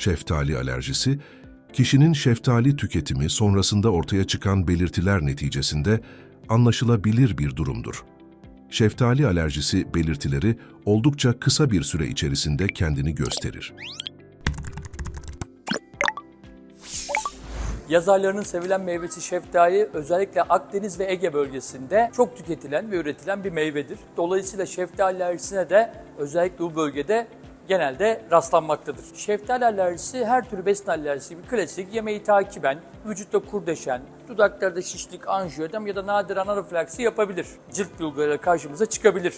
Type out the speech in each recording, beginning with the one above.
Şeftali alerjisi, kişinin şeftali tüketimi sonrasında ortaya çıkan belirtiler neticesinde anlaşılabilir bir durumdur. Şeftali alerjisi belirtileri oldukça kısa bir süre içerisinde kendini gösterir. Yaz aylarının sevilen meyvesi şeftali özellikle Akdeniz ve Ege bölgesinde çok tüketilen ve üretilen bir meyvedir. Dolayısıyla şeftali alerjisine de özellikle bu bölgede genelde rastlanmaktadır. Şeftali alerjisi her türlü besin alerjisi gibi klasik yemeği takiben vücutta kurdeşen, dudaklarda şişlik, anjiyoedem ya da nadiren anafilaksi yapabilir. Cilt bulguları karşımıza çıkabilir.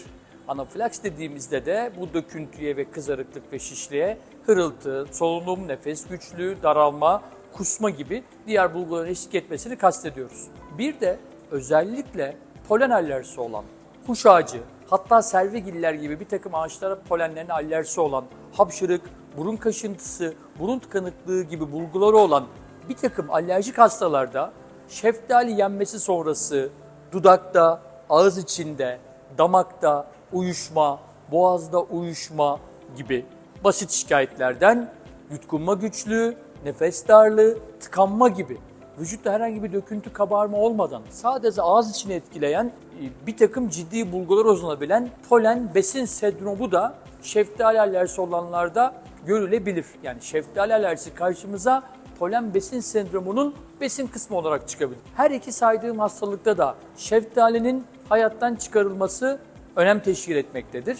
Anafilaks dediğimizde de bu döküntüye ve kızarıklık ve şişliğe hırıltı, solunum, nefes güçlüğü, daralma, kusma gibi diğer bulguların eşlik etmesini kastediyoruz. Bir de özellikle polen alerjisi olan, kuş ağacı, hatta servigiller gibi bir takım ağaçlara polenlerine alerjisi olan, hapşırık, burun kaşıntısı, burun tıkanıklığı gibi bulguları olan bir takım alerjik hastalarda şeftali yenmesi sonrası dudakta, ağız içinde, damakta uyuşma, boğazda uyuşma gibi basit şikayetlerden yutkunma güçlüğü, nefes darlığı, tıkanma gibi vücutta herhangi bir döküntü kabarma olmadan sadece ağız içini etkileyen e, bir takım ciddi bulgular uzanabilen polen besin sendromu da şeftali alerjisi olanlarda görülebilir. Yani şeftali alerjisi karşımıza polen besin sendromunun besin kısmı olarak çıkabilir. Her iki saydığım hastalıkta da şeftalinin hayattan çıkarılması önem teşkil etmektedir.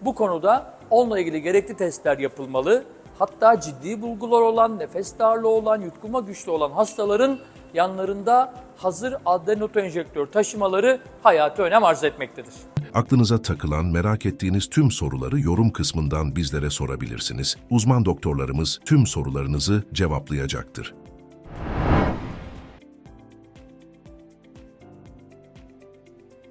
Bu konuda onunla ilgili gerekli testler yapılmalı. Hatta ciddi bulgular olan, nefes darlığı olan, yutkunma güçlü olan hastaların yanlarında hazır adenoenjektör taşımaları hayati önem arz etmektedir. Aklınıza takılan, merak ettiğiniz tüm soruları yorum kısmından bizlere sorabilirsiniz. Uzman doktorlarımız tüm sorularınızı cevaplayacaktır.